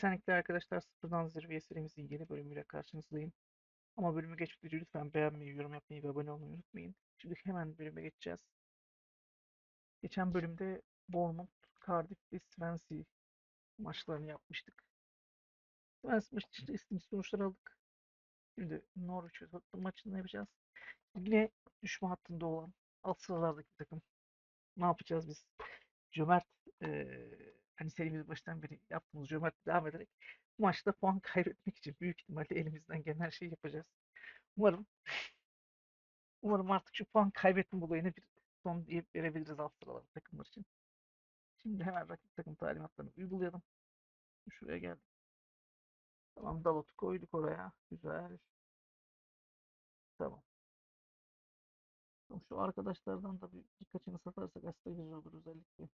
Esenlikler arkadaşlar Sıfırdan Zirveye serimizin yeni bölümüyle karşınızdayım. Ama bölümü geçmeden lütfen beğenmeyi, yorum yapmayı ve abone olmayı unutmayın. Şimdi hemen bölüme geçeceğiz. Geçen bölümde Bournemouth, Cardiff ve Swansea maçlarını yapmıştık. Swansea maçı için istediğimiz sonuçlar aldık. Şimdi Norwich ve Tottenham maçını yapacağız. Yine düşme hattında olan alt sıralardaki takım. Ne yapacağız biz? Cömert eee hani serimiz baştan beri yaptığımız cömert devam ederek bu maçta puan kaybetmek için büyük ihtimalle elimizden gelen her şeyi yapacağız. Umarım umarım artık şu puan kaybetme olayına bir son diye verebiliriz alt sıralarda takımlar için. Şimdi hemen rakip takım talimatlarını uygulayalım. Şuraya geldik. Tamam Dalot'u koyduk oraya. Güzel. Tamam. Tamam, Şu arkadaşlardan da bir, birkaçını satarsak aslında güzel olur özellikle.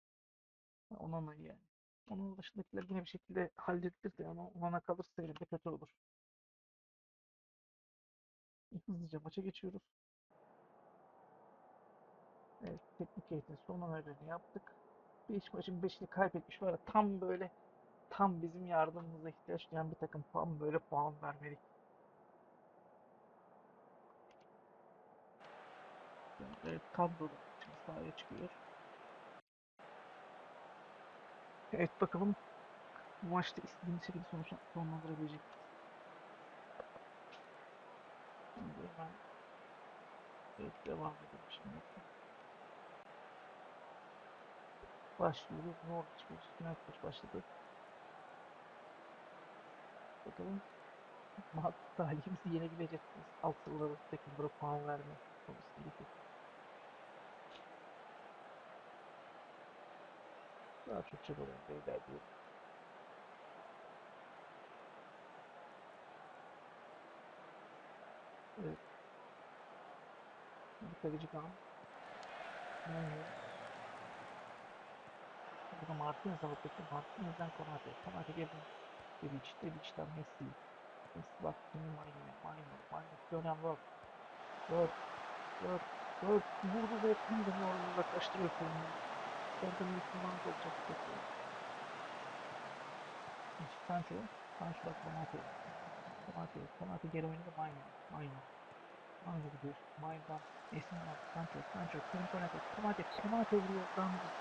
Ha, Onana yani. Onun dışındakiler yine bir şekilde halledilir de ama Onana kalırsa elimde kötü olur. Hızlıca maça geçiyoruz. Evet, teknik heyetin son önerilerini yaptık. 5 maçın 5'ini kaybetmiş var tam böyle tam bizim yardımımıza ihtiyaç duyan bir takım tam böyle puan vermelik. Yani evet şimdi sahaya çıkıyor. Evet bakalım bu maçta istediğimiz şekilde sonuç sonlandırabilecek? Şimdi hemen evet, devam edelim şimdi. Başlıyoruz. Norwich United başladı. Bakalım ma- talihimizi yenebilecek miyiz? Alt sıralara takımlara puan verme konusundaki. Daha çok çabalayın beyler diyelim. Evet. Kaleci. Mourinho. Burada Martinez aldık. Martinez'den Konate. Konate geldi. Devic. Devic'den Messi. Messi bak şimdi Maino'ya. Maino. Maino. Florian Wirtz. Wirtz. Wirtz. Wirtz. Vurdu ve da orada uzaklaştırıyor. Orada Müslüman olacak. Peki. Sancho. Sancho bak Konate. Konate. Konate geri oynadı Maino. Maino. Maino gidiyor. Maino'dan Esin var. Sancho. Sancho. Kim Konate. Konate. Konate vuruyor. Damdı.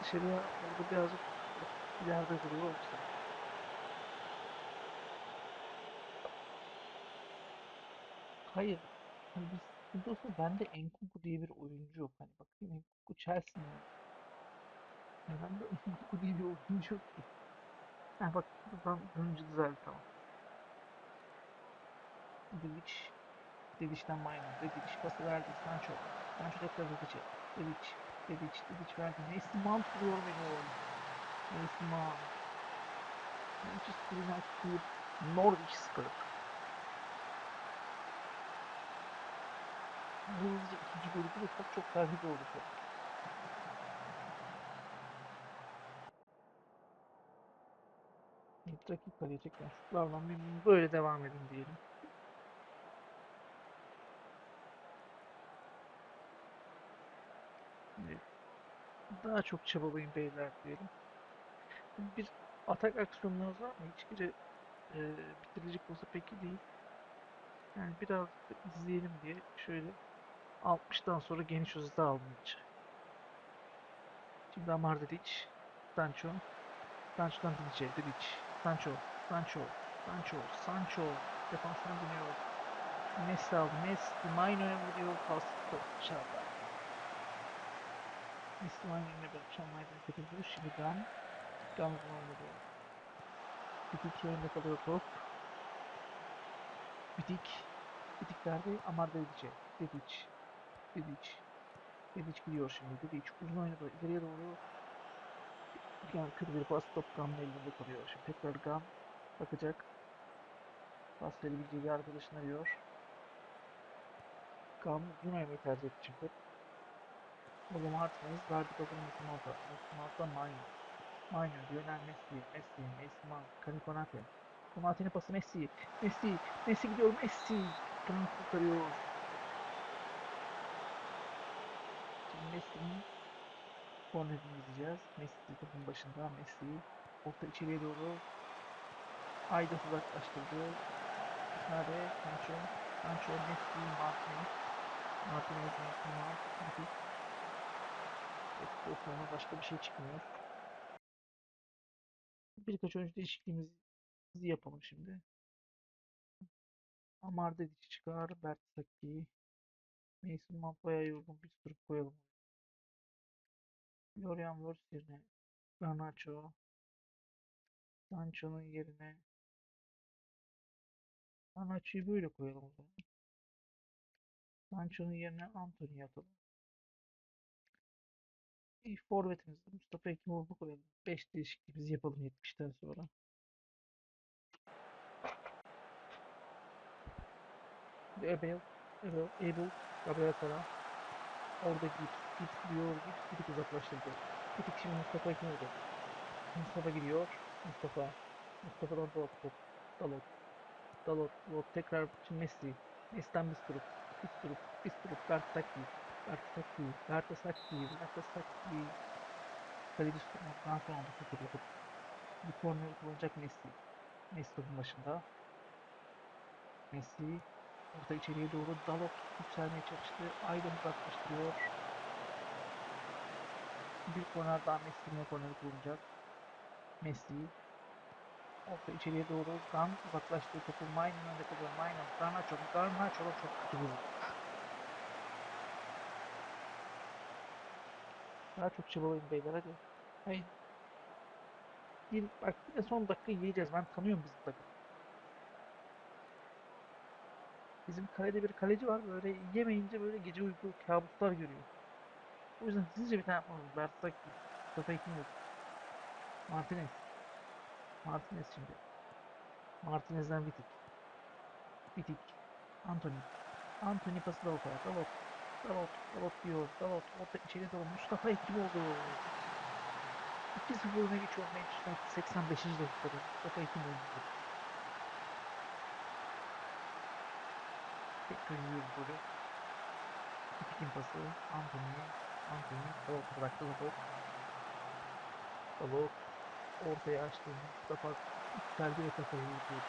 Dışarıya orada birazcık ileride duruyor işte. Hayır. Hani biz olsa bende Enkunku diye bir oyuncu yok. Hani bakayım Enkunku Chelsea'nin bende Enkunku diye bir oyuncu yok ki. Ha bak buradan dönünce düzeldi tamam. Dedic. Dedic'den Maino. Dedic pası verdi. Sancho. Sancho tekrar Dedic'e. Dedic. Dedic. Dedic verdi. Messi Mount vuruyor beni oğlum. Messi Mount. Manchester United 1. Norwich 0. Hızlıca ikinci golü bulursak çok güzel olacak. Evet, rakip kaleye çekilen şutlardan memnunum. Böyle devam edin diyelim. Daha çok çabalayın beyler diyelim. Bir atak aksiyonlarınız var mı? Hiçbiri e, bitirilecek olsa peki değil. Yani birazcık da izleyelim diye şöyle 60'tan sonra geniş hızda maçı. Şimdi Amar Dedic, Sancho, Sancho'dan Dedic'e, Dedic, Sancho, Sancho, Sancho, Sancho, defansına dönüyor. Messi aldı. Messi Maino'ya vuruyor. Pas top dışarıda. Messi Maino'ya bırakacağım. Maino'ya götürdü. Şimdi Gam. Gam oynadı. Bitik önünde kalıyor top. Bitik. Bitik verdi. Amar Dedic'e. Dedic. Dedic. Dedic gidiyor şimdi. Dedic uzun oynadı. İleriye doğru. Yani kötü bir pas top Gam'ın elinde kalıyor. Şimdi tekrar Gam bakacak. Pas verebileceği bir arkadaşını arıyor. Uzun oynamayı tercih etti şimdi. Burada Martinez verdi pasını Müslüman'da. Müslüman'da Maino. Maino Lionel Messi, Messi, Messi Mount, Kani Konate. Konate'nin pası Messi, Messi, Messi gidiyor Messi. Tam kurtarıyor. Messi'nin kornerini izleyeceğiz. Messi topun başında, Messi. Orta içeriye doğru. Ayda uzaklaştırdı. Sade, Sancho, Sancho, Messi, Martinez, Martinez, Mount, Bitik. Bitikten sonra başka bir şey çıkmıyor. Birkaç oyuncu değişikliğimizi yapalım şimdi. Amar Dedic çıkar, Bert Saki, Mason Mount bayağı yorgun bir sürü koyalım. Florian Wirtz yerine Garnacho, Sancho'nun yerine Garnacho'yu böyle koyalım o. Sancho'nun yerine Antony atalım. İyi forvetimizde Mustafa Ekimoğlu'nu koyalım. 5 değişikliğimizi yapalım 70'ten sonra. Abel, Abel, Abel, Gabriel Sara. Orada Gibbs, Diyor, Gibbs bir tık uzaklaştırdı. Bir tık şimdi Mustafa Ekimoğlu. Mustafa gidiyor. Mustafa. Mustafa'dan Dalot. Dalot. Dalot. Dalot tekrar şimdi Messi. Messi'den Bistrup. Bistrup. Bistrup. Bertaki. Bertaki. Bertasaki. Bertasaki. Kaleci tutmaktan sonra da kurtulup bir korneri kullanacak Messi. Messi topun başında. Messi orta içeriye doğru Dalot yükselmeye çalıştı. Aydın uzaklaştırıyor. Bir korner daha Messi yine korneri kullanacak. Messi orta içeriye doğru Gan uzaklaştığı topu Maynon'un önünde kalıyor. Maynon, Garnacho, Garnacho da çok kötü vurdu. Daha çok çabalayın beyler hadi. Hayır. Bir, bak yine son dakika yiyeceğiz. Ben tanıyorum bizim takımı. Bizim kalede bir kaleci var. Böyle yemeyince böyle gece uyku kabuslar görüyor. O yüzden hızlıca bir tane yapmamız. Bersak Mustafa Ekimoğlu. Martinez. Martinez şimdi. Martinez'den Vitik. Vitik. Anthony. Anthony pası Dalot'a. Dalot. Dalot. Dalot diyor. Dalot. Orta içeri doğru. Mustafa Ekimoğlu. 2-0 öne geçiyor Manchester United 85. dakikada. Mustafa Ekimoğlu. Tekrar yiyoruz golü. Vitik'in pası. Anthony. Anthony. Dalot bıraktı Dalot. Dalot. Ortaya açtı. Mustafa ve kafayı vurdu.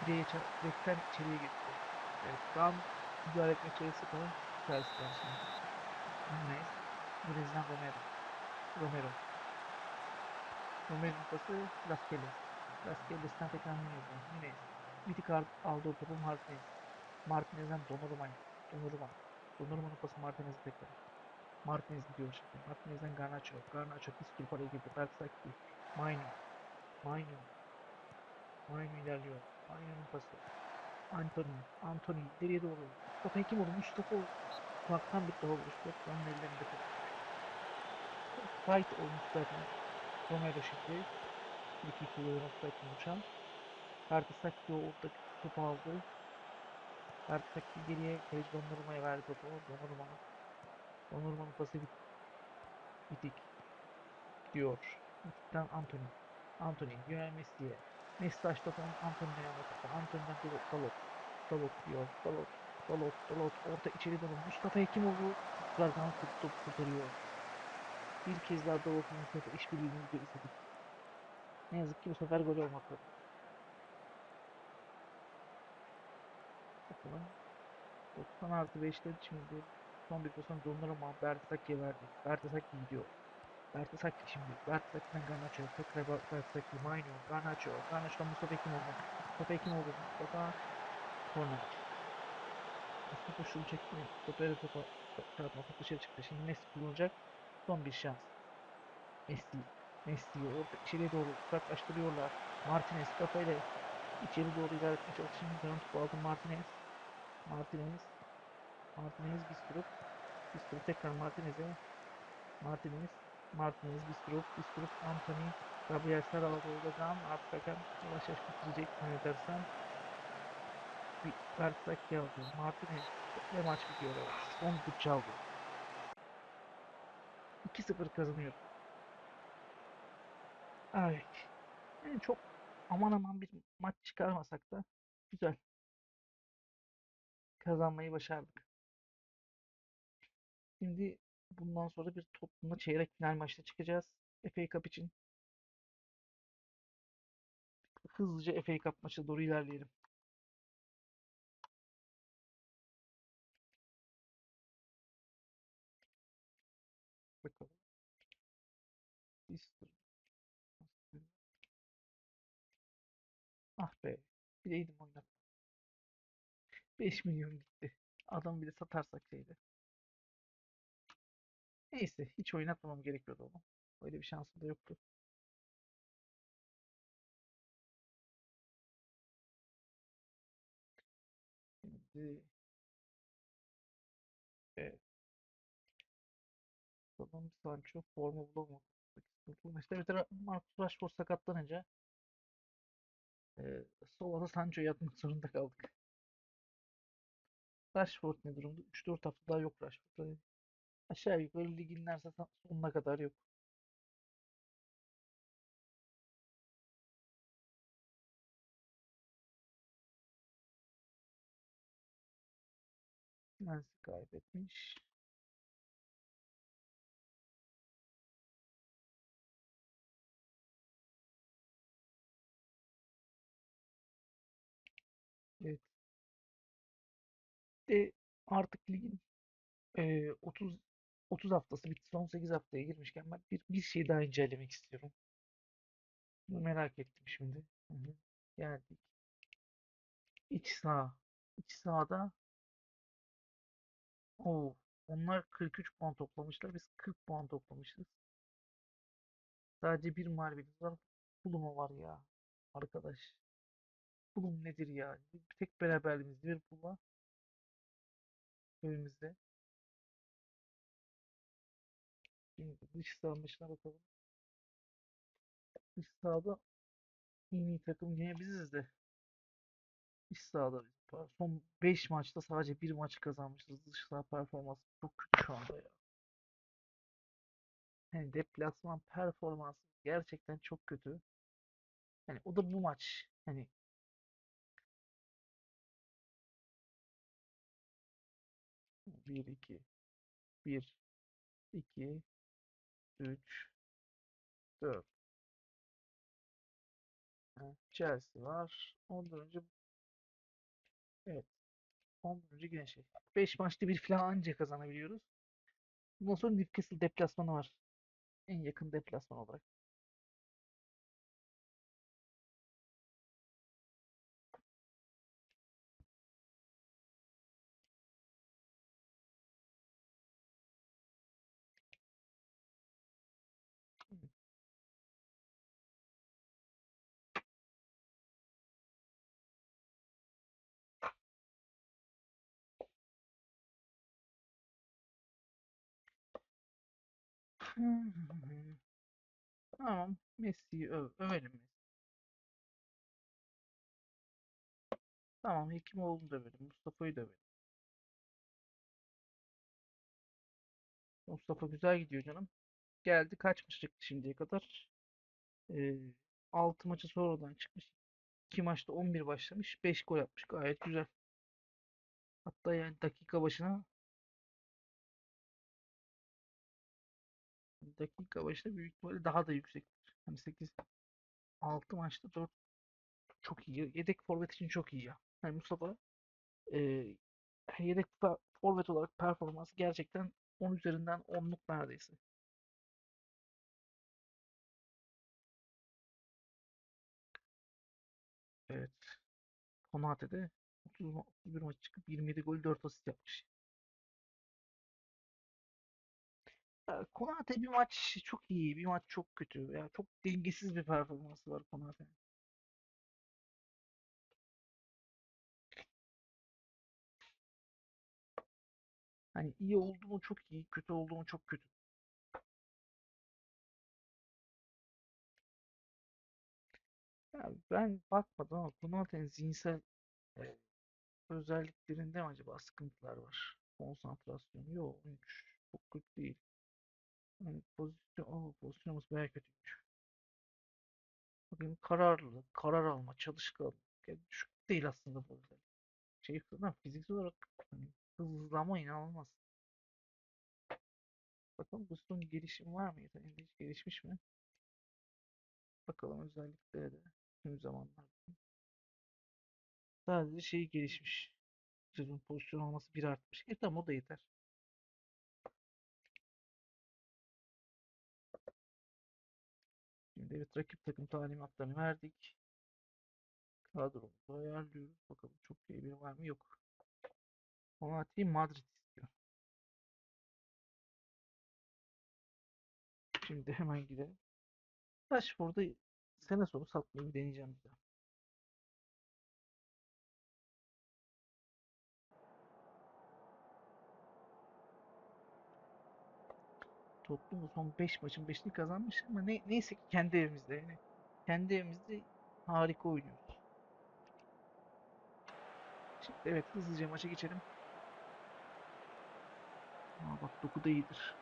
Direğe çarp- direkten içeriye gitti. Evet, Gan müdahale etmeye çalıştı ama tersten şimdi. Nunez. Nunez'den Romero. Romero. Romero'nun pası Laskeles. Laskeles'ten tekrar Nunez'e. Nunez. Vitik aldı o topu Martinez. Martinez'den Donnarumma'ya. Donnarumma. Donnarumma'nın pası Martinez'e tekrar. Martinez gidiyor şimdi. Martinez'den Garnacho. Garnacho pis tur paraya girdi. Berksaki. Maino. Maino. Maino ilerliyor. Maino'nun pası. Anthony. Anthony ileriye doğru. Mustafa kim oldu? Mustafa kulaktan bir. Top onun ellerinde top. Fight olmuş zaten. Romero şimdi. Bir iki kullanıyor offside oluşan. Bertasaki orada topu aldı. Bertasaki geriye kaleci Donnarumma'ya verdi topu. Donnarumma. Donnarumma'nın pası bit bitik. Gidiyor. Bitikten Anthony. Anthony. Lionel Messi'ye. Messi açtı topu Anthony'den yana topu. Anthony'den Dalot. Dalot. Dalot diyor. Dalot. Dalot. Dalot. Orta içeri doğru. Mustafa Hekimoğlu tekrardan top kurtarıyor. Bir kez daha Dalot'un Mustafa işbirliğini izledik. Ne yazık ki bu sefer gol olmadı. Bakalım. 90 artı 5'te şimdi son bir pozisyon Donnarumma Bertasaki'ye verdi. Bertasaki gidiyor. Bertasaki şimdi. Bertasaki'den Garnacho. Tekrar Bertasaki. Maino. Garnacho. Garnacho'dan Mustafa Ekimoğlu. Mustafa Ekimoğlu. Mustafa Korner. Mustafa şunu çekti. Stopere topa çarpma top dışarı çıktı. Şimdi Messi kullanacak. Son bir şans. Messi. Messi'yi orta içeriye doğru uzaklaştırıyorlar. Martinez kafayla içeri doğru ilerletmeye çalıştı. Şimdi dön topu aldı Martinez. Martinez. Martinez Bistrup. Bistrup tekrar Martinez'e. Martinez. Martinez Bistrup. Bistrup Anthony. Gabriel Sara aldı orada Gan. Artık hakem yavaş yavaş bitirecek zannedersem. Bir Bertsak aldı. Martinez. Ve maç bitiyor. Evet. Son düdük çaldı. 2-0 kazanıyor. Ay. Yani çok aman aman bir maç çıkarmasak da güzel. Kazanmayı başardık. Şimdi bundan sonra bir toplumla çeyrek final maçta çıkacağız. FA Cup için. hızlıca FA Cup maçına doğru ilerleyelim. Bakalım. Ah be. Bileydim oynak. 5 milyon gitti. Adam bile satarsak şeyde. Neyse hiç oynatmamam gerekiyordu onu. Öyle bir şansım da yoktu. Şimdi evet. Adam Sancho formu bulamadı. Maçta bir tane Marcus Rashford sakatlanınca e, Sola'da Sancho'yu yatmak zorunda kaldık. Rashford ne durumda? 3-4 hafta daha yok Rashford'da. Aşağı yukarı ligin neredeyse sonuna kadar yok. Nancy kaybetmiş. Evet. De artık ligin e, 30 30 haftası bitti. Son 8 haftaya girmişken ben bir, bir şey daha incelemek istiyorum. Bunu merak ettim şimdi. Hı hı. Geldik. İç saha. İç sahada o onlar 43 puan toplamışlar. Biz 40 puan toplamışız. Sadece bir mağlubiyetimiz var. Fulham'a var ya. Arkadaş. Fulham nedir ya? Bir tek beraberliğimiz Liverpool'la evimizde. Şimdi dış saha maçına bakalım. Dış sahada en iyi takım yine biziz de. İç sahada. Son 5 maçta sadece bir maç kazanmışız. Dış saha performansı çok kötü şu anda ya. Yani deplasman performansı gerçekten çok kötü. Yani o da bu maç. Hani 1 2 1 2 3 4 Chelsea var. Ondan önce evet. Ondan önce yine şey. 5 maçta bir falan anca kazanabiliyoruz. Bundan sonra Newcastle deplasmanı var. En yakın deplasman olarak. Tamam. Messi'yi öv övelim Messi. Tamam. Hekimoğlu'nu da övelim. Mustafa'yı da övelim. Mustafa güzel gidiyor canım. Geldi kaç maç çıktı şimdiye kadar? Ee, 6 maçı sonradan çıkmış. 2 maçta 11 başlamış. 5 gol atmış. Gayet güzel. Hatta yani dakika başına dakika başına büyük ihtimalle daha da yüksektir. Hani 8 6 maçta 4 çok iyi. Yedek forvet için çok iyi ya. Yani Mustafa e, yedek forvet olarak performansı gerçekten 10 üzerinden 10'luk neredeyse. Evet. Konate'de 30 ma- 31 maç çıkıp 27 gol 4 asist yapmış. Konate bir maç çok iyi, bir maç çok kötü. Ya çok dengesiz bir performansı var Konate'nin. Hani iyi oldu mu çok iyi, kötü oldu mu çok kötü. Ya ben bakmadım ama Konate'nin zihinsel e, özelliklerinde mi acaba sıkıntılar var? Konsantrasyonu yok. Çok kötü değil. Yani pozisyon, o pozisyonumuz bayağı kötüymüş. Bakayım kararlı, karar alma, çalışkan. Yani düşük değil aslında bu özellik. Şey falan fiziksel olarak hani hızlanma inanılmaz. Bakalım bu son gelişim var mı? Yeteneğinde hiç gelişmiş mi? Bakalım özelliklere de. tüm zamanlar. Sadece şey gelişmiş. Sezon pozisyon olması bir artmış. E tamam o da yeter. Şimdi evet rakip takım talimatlarını verdik. Kadromuzu ayarlıyoruz. Bakalım çok şey bir var mı? Yok. Fatih Madrid istiyor. Şimdi hemen gidelim. Rashford'u sene sonu satmayı deneyeceğim bir daha. Tottenham son 5 maçın 5'ini kazanmış ama ne, neyse ki kendi evimizde yani. Kendi evimizde harika oynuyoruz. Şimdi evet hızlıca maça geçelim. Aa bak Doku da iyidir.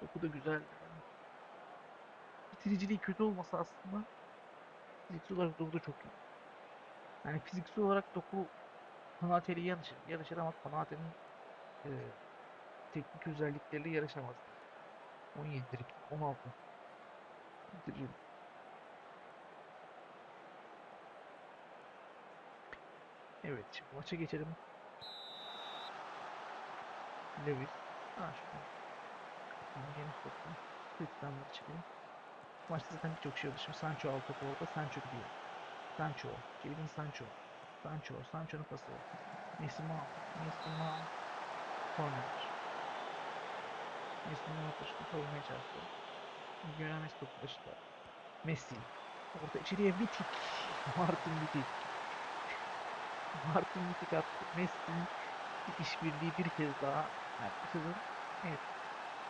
Doku da güzeldir ha. Bitiriciliği kötü olmasa aslında fiziksel olarak Doku da çok iyi. Yani fiziksel olarak Doku Konate'yle yarışır, yarışır ama Konate'nin e, teknik özellikleriyle yarışamaz. 17 dribling, 16 bitiricilik. Evet şimdi maça geçelim. Lewis. Ha şuradan. Yeni. Lütfen maçı çekelim. Maçta zaten birçok şey oldu. Şimdi Sancho al topu orada. Sancho gidiyor. Sancho. Jadon Sancho. Sancho. Sancho'nun pası. Mason Mount. Mason Mount. Corner. Mount başını koymaya çalıştı. Gören Messi topu başında. Messi. Orada içeriye Vitic. Martin Vitic. Martin Vitic attı. Messi işbirliği bir kez daha. Yani bu sezon evet.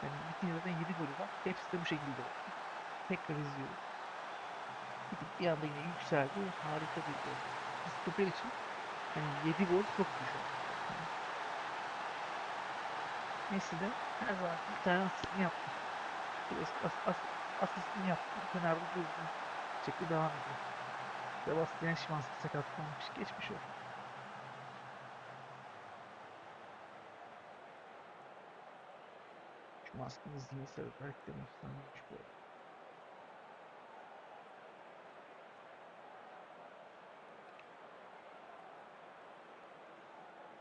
Yani Vitic'in zaten 7 golü var. Hepsi de bu şekilde. Tekrar izliyoruz. Vitic bir anda yine yükseldi. Harika bir gol. Bir stoper için hani 7 gol çok düşük. Messi de her zaman bir tane asistini yaptı. As, as, as, asistini yaptı. Fener'de düzgün şekilde devam ediyor. Sebastian Szymanski sakatlanmış. Geçmiş olsun. Şu maskenin zihinsel özellikleri efsaneymiş bu arada.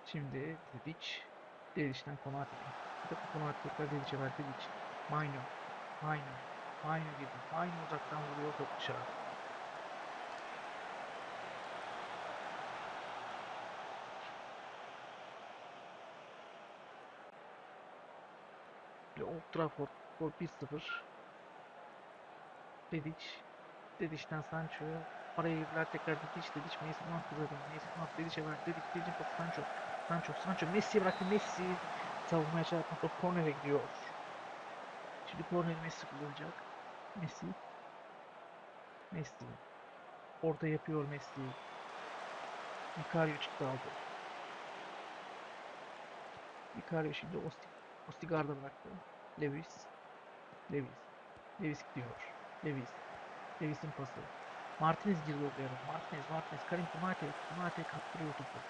Şimdi Dedic. Konate'ye. Konate tekrar Dedic'e ver Dedic. Maino. Maino. Maino girdi. Maino uzaktan vuruyor top dışarı. Ve Old Trafford skor 1-0. Dedic. Dedic'den Sancho'ya. Araya girdiler tekrar Dedic. Dedic Mason Mount kazanıyor. Mason Mount Dedic'e ver. Dedic. Dedic'in topu Sancho. Sancho. Sancho. Messi'ye bıraktı. Messi. Savunmaya çarpan top kornere gidiyor. Şimdi korneri Messi kullanacak. Messi. Messi. Orta yapıyor Messi. Vicario çıktı aldı. Vicario şimdi Osti, Ostigarda bıraktı. Lewis. Lewis. Lewis gidiyor. Lewis. Lewis'in pası. Martinez girdi oraya. Martinez, Martinez. Karim Konate. Konate kaptırıyor topu.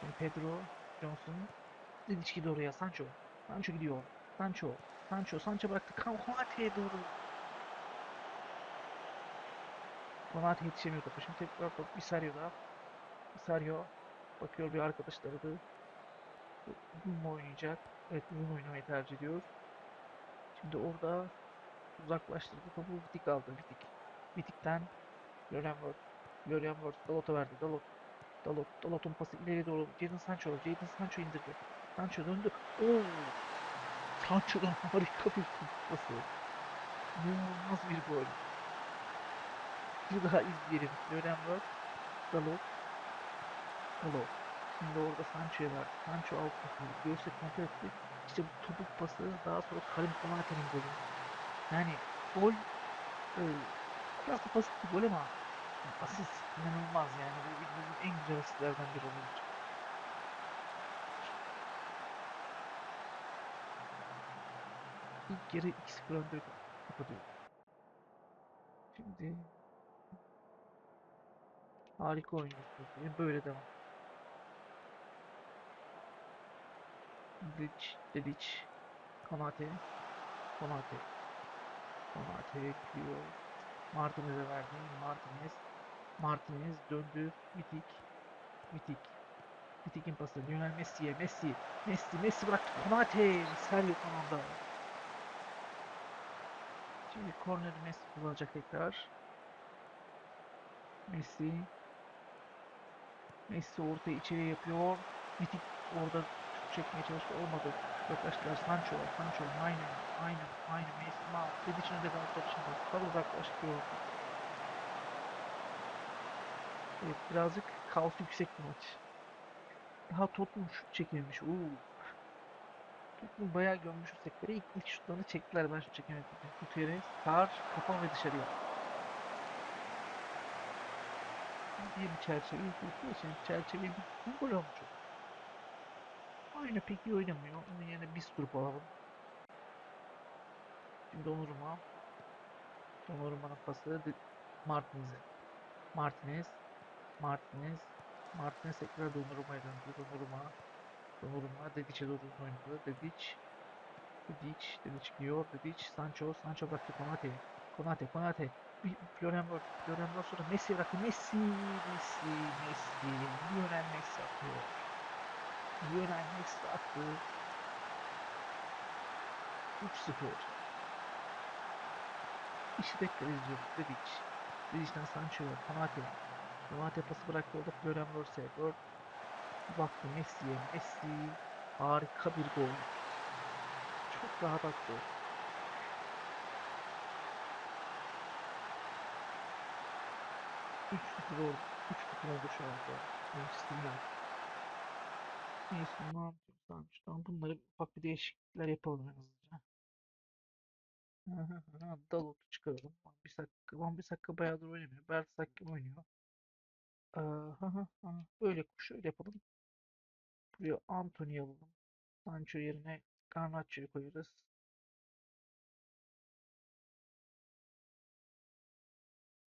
Şimdi Pedro, Johnson. Dedic gidiyor oraya. Sancho. Sancho gidiyor. Sancho. Sancho. Sancho bıraktı. Konate'ye doğru. Konate yetişemiyor topu. Şimdi tekrar top Visario'da. Visario bakıyor bir arkadaşları da uzun mu oynayacak? Evet uzun oynamayı tercih ediyor. Şimdi orada uzaklaştırdı topu Vitic aldı. Vitic. Vitic'ten Lorenworth. Lorenworth Dalot'a verdi. Dalot. Dalot. Dalot'un pası ileri doğru. Jadon Sancho. Jadon Sancho indirdi. Sancho döndü. Oo! Sancho'dan harika bir pası. İnanılmaz bir gol. Bir daha izleyelim. Lorenworth. Dalot. Dalot. Şimdi orada Sancho'ya verdi. Sancho alt topu. Göğüse kontrol etti. İşte bu topuk pası daha sonra Karim Konate'nin golü. Yani gol e, biraz da basit bir gol ama asist inanılmaz yani. Bu bildiğim en güzel asistlerden biri olabilir. İlk yarı 2-0 önde kapatıyor. Şimdi harika oynuyorsunuz diye böyle devam. Dedic, Dedic, Konate, Konate, Konate gidiyor. Martinez'e verdi. Martinez. Martinez döndü. Vitik. Vitik. Vitik'in pası. Lionel Messi'ye. Messi. Messi. Messi bıraktı. Konate. Sergio son anda. Şimdi korneri Messi kullanacak tekrar. Messi. Messi ortaya içeriye yapıyor. Vitik orada çekmeye çalıştı. Olmadı. Yaklaştılar. Sancho. Sancho. Aynı. Aynı. Aynı. Mason Mount. Dedic'in önünde kaldı top şimdi. Tabi uzaklaştırıyor. Birazcık kaos yüksek bir maç. Daha Tottenham şut çekememiş. Oo. Tottenham bayağı gömmüş o sektöre. İlk, ilk şutlarını çektiler ben şut çekemedim. Gutierrez, Sar, kafa ve dışarıya. Diye bir çerçeveyi kurduğu için çerçeveyi bir gol olmuş. Aynı pek iyi oynamıyor. Onun yerine bir durup alalım. Şimdi Donnarumma. Donnarumma'nın pası Martinez'e. Martinez. Martinez. Martinez tekrar Donnarumma'ya döndü. Donnarumma. Donnarumma Dedic'e doğru oynadı. Dedic. Dedic. Dedic gidiyor. Dedic. Sancho. Sancho bıraktı Konate'ye. Konate. Konate. Wirtz. Florian Wirtz sonra Messi bıraktı. Messi. Messi. Messi. Lionel Messi atıyor. Lionel Messi attı. 3-0. İşi tekrar izliyoruz. Dedic. Dedic'den Sancho'ya. Konate. Konate pası bıraktı orada Florian Wirtz'e. Wirtz baktı Messi'ye. Messi harika bir gol. Çok rahat attı. Üç 0 oldu. 3-0 oldu şu anda. Manchester. Neyse ne yapıyoruz tamam bunları ufak bir değişiklikler yapalım en aha, Dalot'u çıkaralım. Van Bissaka, Van Bissaka bayağıdır oynamıyor. Bersak kim oynuyor? Böyle şöyle yapalım. Buraya Anthony alalım. Sancho yerine Garnacho'yu koyarız.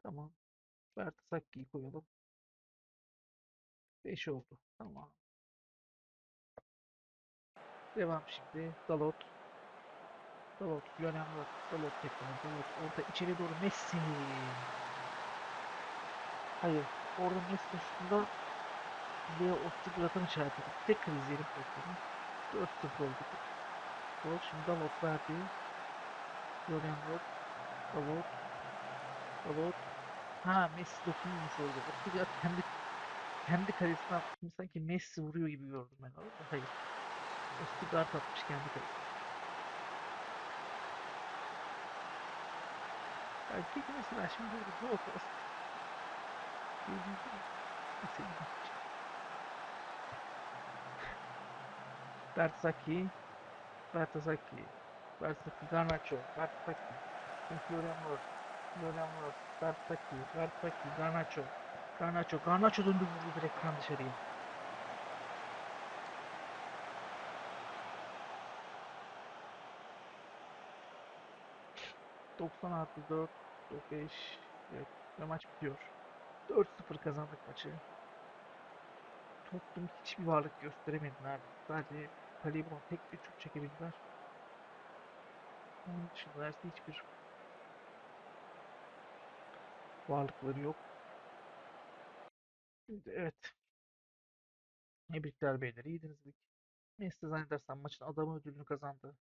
Tamam. Bertasaki'yi koyalım. 5 oldu. Tamam. Devam şimdi. Dalot. Dalot. Lionel Wirtz. Dalot tekrar. Dalot. Orta içeri doğru Messi. Hayır. Orada Messi şutunda Leo Ostigrat'a mı çarptı? Tekrar izleyelim pozisyonu. 4-0 oldu. Gol. Şimdi Dalot verdi. Lionel Wirtz. Dalot. Dalot. Ha Messi dokunmamış orada. Ostigrat kendi kendi kalesine. Şimdi sanki Messi vuruyor gibi gördüm ben orada. Hayır. Ostigrat atmış kendi kalesine. Peki mesela şimdi burada Dalot'u as- Bertzaki. Bertzaki. Bertzaki. Garnacho. Bertzaki. Şimdi Florian Wirtz. Florian Wirtz. Bertzaki. Bertzaki. Garnacho. Garnacho. Garnacho döndü vurdu direkten dışarıya. 90 artı 4, 5. Evet, ve maç bitiyor. 4-0 kazandık maçı. Tottenham hiçbir varlık gösteremedi neredeyse. Sadece kaleyi bulan tek bir şut çekebildiler. Onun dışında neredeyse hiçbir varlıkları yok. Evet. Tebrikler beyler. İyiydiniz. Messi zannedersem maçın adamı ödülünü kazandı.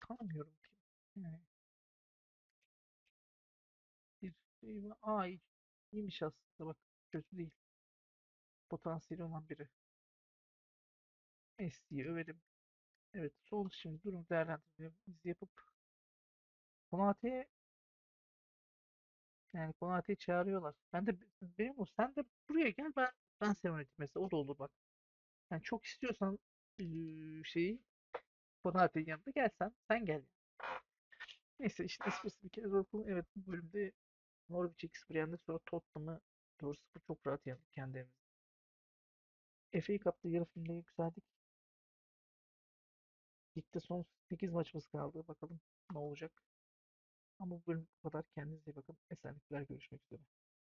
Tanımıyorum ki. Yani şey var. Aa iyi. İyiymiş aslında bak. Kötü değil. Potansiyeli olan biri. Messi'yi överim. Evet. Son şimdi durum değerlendirmemizi yapıp Konate'ye yani Konate'yi çağırıyorlar. Ben de benim o sen de buraya gel ben ben seni mesela o da olur bak. Yani çok istiyorsan şeyi Konate'nin yanında gelsen sen gel. Neyse işte esprisi bir kere Liverpool evet bu bölümde Norwich 2-0 yendi sonra Tottenham'ı 4-0 çok rahat yendik kendi evimizde. FA Cup'ta yarı finale yükseldik. Ligde son 8 maçımız kaldı. Bakalım ne olacak. Ama bu bölüm bu kadar. Kendinize iyi bakın. Esenlikler görüşmek üzere.